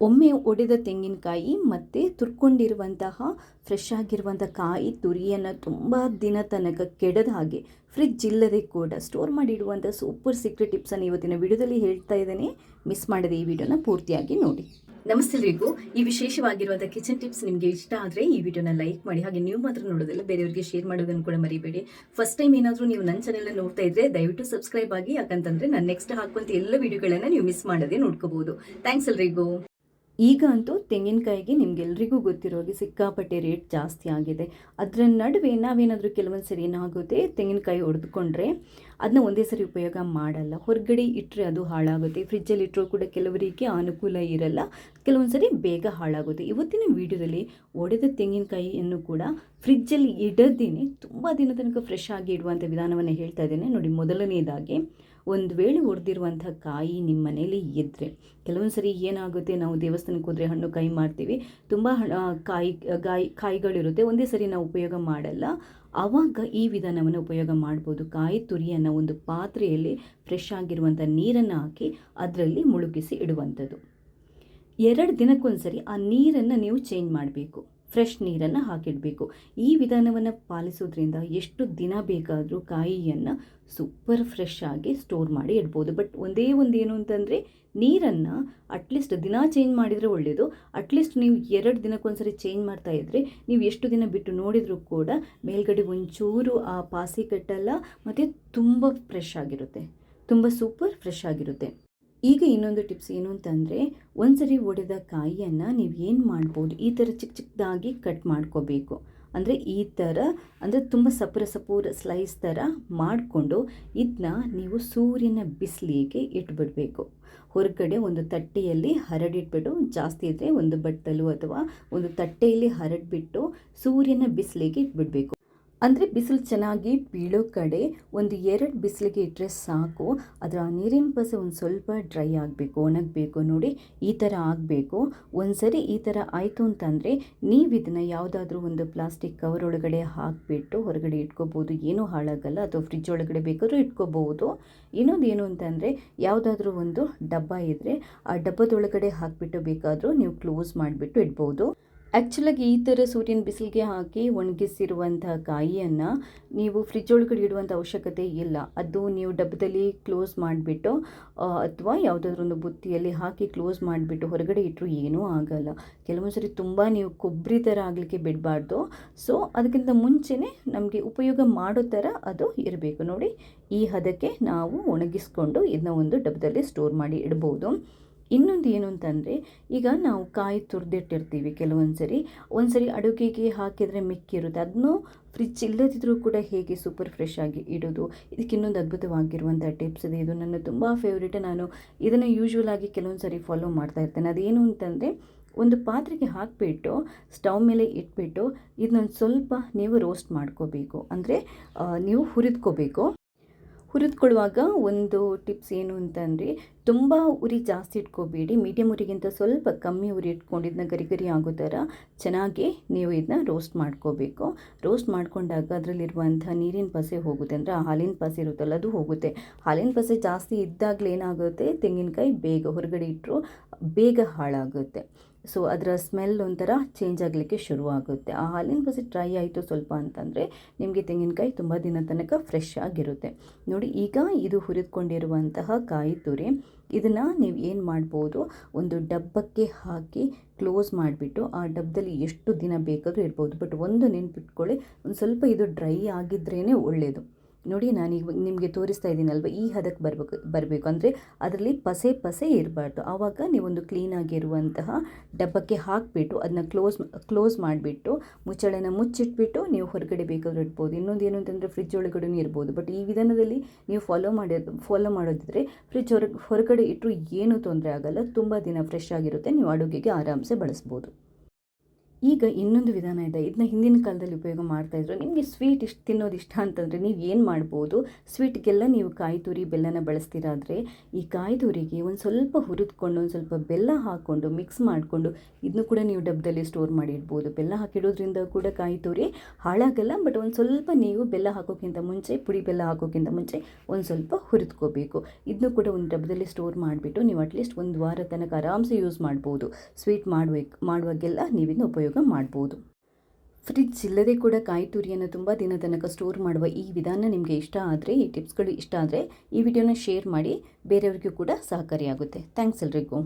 ಒಮ್ಮೆ ಒಡೆದ ತೆಂಗಿನಕಾಯಿ ಮತ್ತು ತುರ್ಕೊಂಡಿರುವಂತಹ ಫ್ರೆಶ್ ಆಗಿರುವಂಥ ಕಾಯಿ ತುರಿಯನ್ನು ತುಂಬ ದಿನ ತನಕ ಕೆಡದ ಹಾಗೆ ಫ್ರಿಜ್ ಇಲ್ಲದೆ ಕೂಡ ಸ್ಟೋರ್ ಮಾಡಿಡುವಂಥ ಸೂಪರ್ ಸೀಕ್ರೆಟ್ ಟಿಪ್ಸನ್ನು ಇವತ್ತಿನ ವಿಡಿಯೋದಲ್ಲಿ ಹೇಳ್ತಾ ಇದ್ದೇನೆ. ಮಿಸ್ ಮಾಡದೆ ಈ ವಿಡಿಯೋನ ಪೂರ್ತಿಯಾಗಿ ನೋಡಿ. ನಮಸ್ತೆ ಎಲ್ರಿಗೂ ಈ ವಿಶೇಷವಾಗಿರುವಂಥ ಕಿಚನ್ ಟಿಪ್ಸ್ ನಿಮಗೆ ಇಷ್ಟ ಆದರೆ ಈ ವಿಡಿಯೋನ ಲೈಕ್ ಮಾಡಿ. ಹಾಗೆ ನೀವು ಮಾತ್ರ ನೋಡೋದಿಲ್ಲ, ಬೇರೆಯವರಿಗೆ ಶೇರ್ ಮಾಡೋದನ್ನು ಕೂಡ ಮರಿಬೇಡಿ. ಫಸ್ಟ್ ಟೈಮ್ ಏನಾದರೂ ನೀವು ನನ್ನ ಚಾನೆಲ್ ನೋಡ್ತಾ ಇದ್ರೆ ದಯವಿಟ್ಟು ಸಬ್ಸ್ಕ್ರೈಬ್ ಆಗಿ, ಯಾಕಂತಂದ್ರೆ ನಾನು ನೆಕ್ಸ್ಟ್ ಹಾಕುವಂಥ ಎಲ್ಲ ವಿಡಿಯೋಗಳನ್ನು ನೀವು ಮಿಸ್ ಮಾಡದೆ ನೋಡ್ಕೋಬಹುದು. ಥ್ಯಾಂಕ್ಸ್ ಎಲ್ರಿಗೂ. ಈಗ ಅಂತೂ ತೆಂಗಿನಕಾಯಿಗೆ ನಿಮ್ಗೆಲ್ರಿಗೂ ಗೊತ್ತಿರೋ ಹಾಗೆ ಸಿಕ್ಕಾಪಟ್ಟೆ ರೇಟ್ ಜಾಸ್ತಿ ಆಗಿದೆ. ಅದರ ನಡುವೆ ನಾವೇನಾದರೂ ಕೆಲವೊಂದು ಸರಿ ಏನಾಗುತ್ತೆ, ತೆಂಗಿನಕಾಯಿ ಹೊಡೆದುಕೊಂಡ್ರೆ ಅದನ್ನ ಒಂದೇ ಸರಿ ಉಪಯೋಗ ಮಾಡಲ್ಲ. ಹೊರಗಡೆ ಇಟ್ಟರೆ ಅದು ಹಾಳಾಗುತ್ತೆ. ಫ್ರಿಜ್ಜಲ್ಲಿ ಇಟ್ಟರೂ ಕೂಡ ಕೆಲವರಿಗೆ ಅನುಕೂಲ ಇರಲ್ಲ. ಕೆಲವೊಂದು ಸರಿ ಬೇಗ ಹಾಳಾಗುತ್ತೆ. ಇವತ್ತಿನ ವಿಡಿಯೋದಲ್ಲಿ ಒಡೆದ ತೆಂಗಿನಕಾಯಿಯನ್ನು ಕೂಡ ಫ್ರಿಜ್ಜಲ್ಲಿ ಇಡದೇನೆ ತುಂಬ ದಿನ ತನಕ ಫ್ರೆಶ್ ಆಗಿ ಇಡುವಂಥ ವಿಧಾನವನ್ನು ಹೇಳ್ತಾ ಇದ್ದೇನೆ. ನೋಡಿ, ಮೊದಲನೇದಾಗಿ ಒಂದು ವೇಳೆ ಒಡೆದಿರುವಂಥ ಕಾಯಿ ನಿಮ್ಮ ಮನೇಲಿ ಇದ್ದರೆ ಕೆಲವೊಂದು ಸರಿ ಏನಾಗುತ್ತೆ, ನಾವು ದೇವಸ್ಥಾನಕ್ಕೆ ಹೋದರೆ ಹಣ್ಣು ಕಾಯಿ ಮಾಡ್ತೀವಿ. ತುಂಬ ಕಾಯಿ, ಗಾಯಿ, ಕಾಯಿಗಳಿರುತ್ತೆ. ಒಂದೇ ಸರಿ ನಾವು ಉಪಯೋಗ ಮಾಡಲ್ಲ. ಆವಾಗ ಈ ವಿಧಾನವನ್ನು ಉಪಯೋಗ ಮಾಡ್ಬೋದು. ಕಾಯಿ ತುರಿಯನ್ನು ಒಂದು ಪಾತ್ರೆಯಲ್ಲಿ ಫ್ರೆಶ್ ಆಗಿರುವಂಥ ನೀರನ್ನು ಹಾಕಿ ಅದರಲ್ಲಿ ಮುಳುಗಿಸಿ ಇಡುವಂಥದ್ದು. ಎರಡು ದಿನಕ್ಕೊಂದ್ಸರಿ ಆ ನೀರನ್ನು ನೀವು ಚೇಂಜ್ ಮಾಡಬೇಕು. ಫ್ರೆಶ್ ನೀರನ್ನು ಹಾಕಿಡಬೇಕು. ಈ ವಿಧಾನವನ್ನು ಪಾಲಿಸೋದ್ರಿಂದ ಎಷ್ಟು ದಿನ ಬೇಕಾದರೂ ಕಾಯಿಯನ್ನು ಸೂಪರ್ ಫ್ರೆಶ್ ಆಗಿ ಸ್ಟೋರ್ ಮಾಡಿ ಇಡ್ಬೋದು. ಬಟ್ ಒಂದೇ ಒಂದು ಏನು ಅಂತಂದರೆ, ನೀರನ್ನು ಅಟ್ಲೀಸ್ಟ್ ದಿನ ಚೇಂಜ್ ಮಾಡಿದರೆ ಒಳ್ಳೆಯದು ಅಟ್ಲೀಸ್ಟ್ ನೀವು ಎರಡು ದಿನಕ್ಕೊಂದ್ಸರಿ ಚೇಂಜ್ ಮಾಡ್ತಾ ಇದ್ದರೆ ನೀವು ಎಷ್ಟು ದಿನ ಬಿಟ್ಟು ನೋಡಿದರೂ ಕೂಡ ಮೇಲ್ಗಡೆ ಒಂಚೂರು ಆ ಪಾಸಿ ಕಟ್ಟಲ್ಲ, ಮತ್ತು ತುಂಬ ಫ್ರೆಶ್ ಆಗಿರುತ್ತೆ. ತುಂಬ ಸೂಪರ್ ಫ್ರೆಶ್ ಆಗಿರುತ್ತೆ. ಈಗ ಇನ್ನೊಂದು ಟಿಪ್ಸ್ ಏನು ಅಂತಂದರೆ, ಒಂದ್ಸರಿ ಒಡೆದ ಕಾಯಿಯನ್ನು ನೀವು ಏನು ಮಾಡ್ಬೋದು, ಈ ಥರ ಚಿಕ್ಕ ಚಿಕ್ಕದಾಗಿ ಕಟ್ ಮಾಡ್ಕೋಬೇಕು. ಅಂದರೆ ಈ ಥರ, ಅಂದರೆ ತುಂಬ ಸಪುರ ಸಪೂರ ಸ್ಲೈಸ್ ಥರ ಮಾಡಿಕೊಂಡು ಇದನ್ನ ನೀವು ಸೂರ್ಯನ ಬಿಸಿಲಿಗೆ ಇಟ್ಬಿಡಬೇಕು. ಹೊರಗಡೆ ಒಂದು ತಟ್ಟೆಯಲ್ಲಿ ಹರಡಿಟ್ಬಿಟ್ಟು, ಜಾಸ್ತಿ ಇದ್ದರೆ ಒಂದು ಬಟ್ಟಲು ಅಥವಾ ಒಂದು ತಟ್ಟೆಯಲ್ಲಿ ಹರಡಿಬಿಟ್ಟು ಸೂರ್ಯನ ಬಿಸಿಲಿಗೆ ಇಟ್ಬಿಡಬೇಕು. ಅಂದರೆ ಬಿಸಿಲು ಚೆನ್ನಾಗಿ ಬೀಳೋ ಕಡೆ ಒಂದು ಎರಡು ಬಿಸಿಲಿಗೆ ಇಟ್ಟರೆ ಸಾಕು. ಅದರ ನೀರಿನ ಪಸೆ ಒಂದು ಸ್ವಲ್ಪ ಡ್ರೈ ಆಗಬೇಕು, ಒಣಗಬೇಕು ನೋಡಿ, ಈ ಥರ ಆಗಬೇಕು. ಒಂದು ಸರಿ ಈ ಥರ ಆಯಿತು ಅಂತಂದರೆ ನೀವು ಇದನ್ನು ಯಾವುದಾದ್ರೂ ಒಂದು ಪ್ಲಾಸ್ಟಿಕ್ ಕವರ್ ಒಳಗಡೆ ಹಾಕಿಬಿಟ್ಟು ಹೊರಗಡೆ ಇಟ್ಕೋಬೋದು. ಏನೂ ಹಾಳಾಗಲ್ಲ, ಅಥವಾ ಫ್ರಿಜ್ ಒಳಗಡೆ ಬೇಕಾದರೂ ಇಟ್ಕೋಬೋದು. ಇನ್ನೊಂದು ಏನು ಅಂತಂದರೆ ಯಾವುದಾದ್ರೂ ಒಂದು ಡಬ್ಬ ಇದ್ದರೆ ಆ ಡಬ್ಬದೊಳಗಡೆ ಹಾಕಿಬಿಟ್ಟು ಬೇಕಾದರೂ ನೀವು ಕ್ಲೋಸ್ ಮಾಡಿಬಿಟ್ಟು ಇಡ್ಬೋದು. ಆ್ಯಕ್ಚುಲಾಗಿ ಈ ಥರ ಸೂರ್ಯನ ಬಿಸಿಲಿಗೆ ಹಾಕಿ ಒಣಗಿಸಿರುವಂಥ ಕಾಯಿಯನ್ನು ನೀವು ಫ್ರಿಜ್ ಒಳಗಡೆ ಇಡುವಂಥ ಅವಶ್ಯಕತೆ ಇಲ್ಲ. ಅದು ನೀವು ಡಬ್ಬದಲ್ಲಿ ಕ್ಲೋಸ್ ಮಾಡಿಬಿಟ್ಟು ಅಥವಾ ಯಾವುದಾದ್ರೂ ಒಂದು ಬುತ್ತಿಯಲ್ಲಿ ಹಾಕಿ ಕ್ಲೋಸ್ ಮಾಡಿಬಿಟ್ಟು ಹೊರಗಡೆ ಇಟ್ಟರು ಏನೂ ಆಗಲ್ಲ. ಕೆಲವೊಂದು ಸರಿ ತುಂಬ ನೀವು ಕೊಬ್ಬರಿ ಥರ ಆಗಲಿಕ್ಕೆ ಬಿಡಬಾರ್ದು. ಸೊ ಅದಕ್ಕಿಂತ ಮುಂಚೆನೇ ನಮಗೆ ಉಪಯೋಗ ಮಾಡೋ ಥರ ಅದು ಇರಬೇಕು. ನೋಡಿ, ಈ ಹದಕ್ಕೆ ನಾವು ಒಣಗಿಸ್ಕೊಂಡು ಇದನ್ನ ಒಂದು ಡಬ್ಬದಲ್ಲಿ ಸ್ಟೋರ್ ಮಾಡಿ ಇಡ್ಬೋದು. ಇನ್ನೊಂದು ಏನು ಅಂತಂದರೆ, ಈಗ ನಾವು ಕಾಯಿ ತುರಿದಿಟ್ಟಿರ್ತೀವಿ ಕೆಲವೊಂದು ಸರಿ ಒಂದು ಸರಿ ಅಡುಗೆಗೆ ಹಾಕಿದರೆ ಮಿಕ್ಕಿರುತ್ತೆ. ಅದನ್ನು ಫ್ರಿಜ್ ಇಲ್ಲದಿದ್ದರೂ ಕೂಡ ಹೇಗೆ ಸೂಪರ್ ಫ್ರೆಶ್ ಆಗಿ ಇಡೋದು? ಇದಕ್ಕೆ ಇನ್ನೊಂದು ಅದ್ಭುತವಾಗಿರುವಂಥ ಟಿಪ್ಸ್ ಇದೆ. ಇದು ನನ್ನ ತುಂಬ ಫೇವ್ರೇಟ್ ನಾನು ಇದನ್ನು ಯೂಶ್ವಲ್ ಆಗಿ ಕೆಲವೊಂದು ಸರಿ ಫಾಲೋ ಮಾಡ್ತಾ ಇರ್ತೇನೆ. ಅದೇನು ಅಂತಂದರೆ, ಒಂದು ಪಾತ್ರೆಗೆ ಹಾಕಿಬಿಟ್ಟು ಸ್ಟವ್ ಮೇಲೆ ಇಟ್ಬಿಟ್ಟು ಇದನ್ನೊಂದು ಸ್ವಲ್ಪ ನೀವು ರೋಸ್ಟ್ ಮಾಡ್ಕೋಬೇಕು. ಅಂದರೆ ನೀವು ಹುರಿದ್ಕೋಬೇಕು. ಹುರಿದ್ಕೊಳ್ಳುವಾಗ ಒಂದು ಟಿಪ್ಸ್ ಏನು ಅಂತಂದರೆ, ತುಂಬ ಉರಿ ಜಾಸ್ತಿ ಇಟ್ಕೋಬೇಡಿ. ಮೀಡಿಯಮ್ ಉರಿಗಿಂತ ಸ್ವಲ್ಪ ಕಮ್ಮಿ ಉರಿ ಇಟ್ಕೊಂಡು ಇದನ್ನ ಗರಿ ಗರಿ ಆಗೋ ಥರ ಚೆನ್ನಾಗಿ ನೀವು ಇದನ್ನ ರೋಸ್ಟ್ ಮಾಡ್ಕೋಬೇಕು. ರೋಸ್ಟ್ ಮಾಡ್ಕೊಂಡಾಗ ಅದರಲ್ಲಿರುವಂಥ ನೀರಿನ ಪಸೆ ಹೋಗುತ್ತೆ. ಅಂದರೆ ಆ ಹಾಲಿನ ಪಸೆ ಇರುತ್ತಲ್ಲ, ಅದು ಹೋಗುತ್ತೆ. ಹಾಲಿನ ಪಸೆ ಜಾಸ್ತಿ ಇದ್ದಾಗಲೇ ಏನಾಗುತ್ತೆ? ತೆಂಗಿನಕಾಯಿ ಬೇಗ ಹೊರಗಡೆ ಇಟ್ಟರು ಬೇಗ ಹಾಳಾಗುತ್ತೆ. ಸೊ ಅದರ ಸ್ಮೆಲ್ ಒಂಥರ ಚೇಂಜ್ ಆಗಲಿಕ್ಕೆ ಶುರುವಾಗುತ್ತೆ. ಆ ಹಾಲಿನ ಬಸಿ ಡ್ರೈ ಆಯಿತು ಸ್ವಲ್ಪ ಅಂತಂದರೆ ನಿಮಗೆ ತೆಂಗಿನಕಾಯಿ ತುಂಬ ದಿನ ತನಕ ಫ್ರೆಶ್ ಆಗಿರುತ್ತೆ. ನೋಡಿ, ಈಗ ಇದು ಹುರಿದುಕೊಂಡಿರುವಂತಹ ಕಾಯಿ ತುರಿ, ಇದನ್ನು ನೀವು ಏನು ಮಾಡ್ಬೋದು, ಒಂದು ಡಬ್ಬಕ್ಕೆ ಹಾಕಿ ಕ್ಲೋಸ್ ಮಾಡಿಬಿಟ್ಟು ಆ ಡಬ್ಬದಲ್ಲಿ ಎಷ್ಟು ದಿನ ಬೇಕಾದರೂ ಇರ್ಬೋದು. ಬಟ್ ಒಂದು ನೆನ್ಪಿಟ್ಕೊಳ್ಳಿ, ಒಂದು ಸ್ವಲ್ಪ ಇದು ಡ್ರೈ ಆಗಿದ್ರೇ ಒಳ್ಳೆಯದು ನೋಡಿ ನಾನೀಗ ನಿಮಗೆ ತೋರಿಸ್ತಾ ಇದ್ದೀನಲ್ವ, ಈ ಹದಕ್ಕೆ ಬರಬೇಕು ಬರಬೇಕು. ಅಂದರೆ ಅದರಲ್ಲಿ ಪಸೆ ಪಸೆ ಇರಬಾರ್ದು. ಆವಾಗ ನೀವೊಂದು ಕ್ಲೀನಾಗಿರುವಂತಹ ಡಬ್ಬಕ್ಕೆ ಹಾಕಿಬಿಟ್ಟು ಅದನ್ನ ಕ್ಲೋಸ್ ಕ್ಲೋಸ್ ಮಾಡಿಬಿಟ್ಟು ಮುಚ್ಚಳೆನ ಮುಚ್ಚಿಟ್ಬಿಟ್ಟು ನೀವು ಹೊರಗಡೆ ಬೇಕಾದರೂ ಇಡ್ಬೋದು. ಇನ್ನೊಂದು ಏನು ಅಂತಂದರೆ ಫ್ರಿಜ್ ಒಳಗಡೆ ಇರ್ಬೋದು. ಬಟ್ ಈ ವಿಧಾನದಲ್ಲಿ ನೀವು ಫಾಲೋ ಮಾಡೋದು ಫಾಲೋ ಮಾಡೋದಿದ್ರೆ ಫ್ರಿಜ್ ಹೊರಗೆ, ಹೊರಗಡೆ ಇಟ್ಟರು ಏನೂ ತೊಂದರೆ ಆಗಲ್ಲ. ತುಂಬ ದಿನ ಫ್ರೆಶ್ ಆಗಿರುತ್ತೆ. ನೀವು ಅಡುಗೆಗೆ ಆರಾಮ್ಸೆ ಬಳಸ್ಬೋದು. ಈಗ ಇನ್ನೊಂದು ವಿಧಾನ ಇದೆ. ಇದನ್ನ ಹಿಂದಿನ ಕಾಲದಲ್ಲಿ ಉಪಯೋಗ ಮಾಡ್ತಾಯಿದ್ರು ನಿಮಗೆ ಸ್ವೀಟ್ ಇಷ್ಟು ತಿನ್ನೋದು ಇಷ್ಟ ಅಂತಂದರೆ ನೀವು ಏನು ಮಾಡ್ಬೋದು? ಸ್ವೀಟ್ಗೆಲ್ಲ ನೀವು ಕಾಯಿ ತುರಿ ಬೆಲ್ಲನ ಬಳಸ್ತೀರಾದರೆ ಈ ಕಾಯಿ ತುರಿಗೆ ಒಂದು ಸ್ವಲ್ಪ ಹುರಿದ್ಕೊಂಡು, ಒಂದು ಸ್ವಲ್ಪ ಬೆಲ್ಲ ಹಾಕ್ಕೊಂಡು ಮಿಕ್ಸ್ ಮಾಡಿಕೊಂಡು ಇದನ್ನು ಕೂಡ ನೀವು ಡಬ್ಬದಲ್ಲಿ ಸ್ಟೋರ್ ಮಾಡಿಡ್ಬೋದು. ಬೆಲ್ಲ ಹಾಕಿಡೋದ್ರಿಂದ ಕೂಡ ಕಾಯಿ ತುರಿ ಹಾಳಾಗಲ್ಲ ಬಟ್ ಒಂದು ಸ್ವಲ್ಪ ನೀವು ಬೆಲ್ಲ ಹಾಕೋಕ್ಕಿಂತ ಮುಂಚೆ, ಪುಡಿ ಬೆಲ್ಲ ಹಾಕೋಕ್ಕಿಂತ ಮುಂಚೆ ಒಂದು ಸ್ವಲ್ಪ ಹುರಿದ್ಕೋಬೇಕು. ಇದನ್ನು ಕೂಡ ಒಂದು ಡಬ್ಬದಲ್ಲಿ ಸ್ಟೋರ್ ಮಾಡಿಬಿಟ್ಟು ನೀವು ಅಟ್ಲೀಸ್ಟ್ ಒಂದು ವಾರ ತನಕ ಆರಾಮ್ಸೆ ಯೂಸ್ ಮಾಡ್ಬೋದು. ಸ್ವೀಟ್ ಮಾಡುವ ಮಾಡುವಾಗೆಲ್ಲ ನೀವಿನ್ನು ಉಪಯೋಗ ಮಾಡ್ಬೋದು. ಫ್ರಿಡ್ಜ್ ಇಲ್ಲದೆ ಕೂಡ ಕಾಯಿ ತುರಿಯನ್ನು ತುಂಬ ದಿನ ತನಕ ಸ್ಟೋರ್ ಮಾಡುವ ಈ ವಿಧಾನ ನಿಮಗೆ ಇಷ್ಟ ಆದರೆ, ಈ ಟಿಪ್ಸ್ಗಳು ಇಷ್ಟ ಆದರೆ ಈ ವಿಡಿಯೋನ ಶೇರ್ ಮಾಡಿ, ಬೇರೆಯವ್ರಿಗೂ ಕೂಡ ಸಹಕಾರಿಯಾಗುತ್ತೆ. ಥ್ಯಾಂಕ್ಸ್ ಎಲ್ರಿಗೂ.